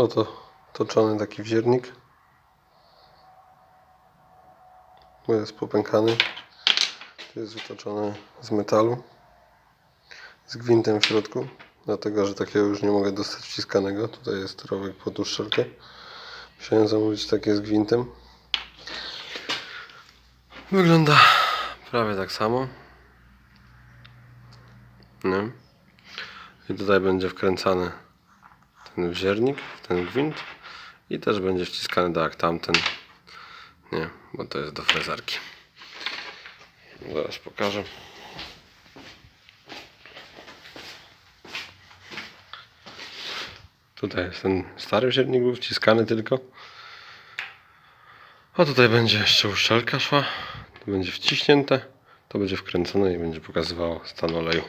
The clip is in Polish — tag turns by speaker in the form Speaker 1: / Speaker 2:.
Speaker 1: Oto toczony taki wziernik. Bo jest popękany. To jest wytoczony z metalu. Z gwintem w środku. Dlatego, że takiego już nie mogę dostać wciskanego. Tutaj jest rowek pod uszczelkę. Musiałem zamówić takie z gwintem. Wygląda prawie tak samo. Nie? I tutaj będzie wkręcany ten wziernik, ten gwint i też będzie wciskany tak jak tamten. Nie, bo to jest do frezarki. Zaraz pokażę. Tutaj jest ten stary wziernik był wciskany tylko. A tutaj będzie jeszcze uszczelka szła. To będzie wciśnięte. To będzie wkręcone i będzie pokazywało stan oleju.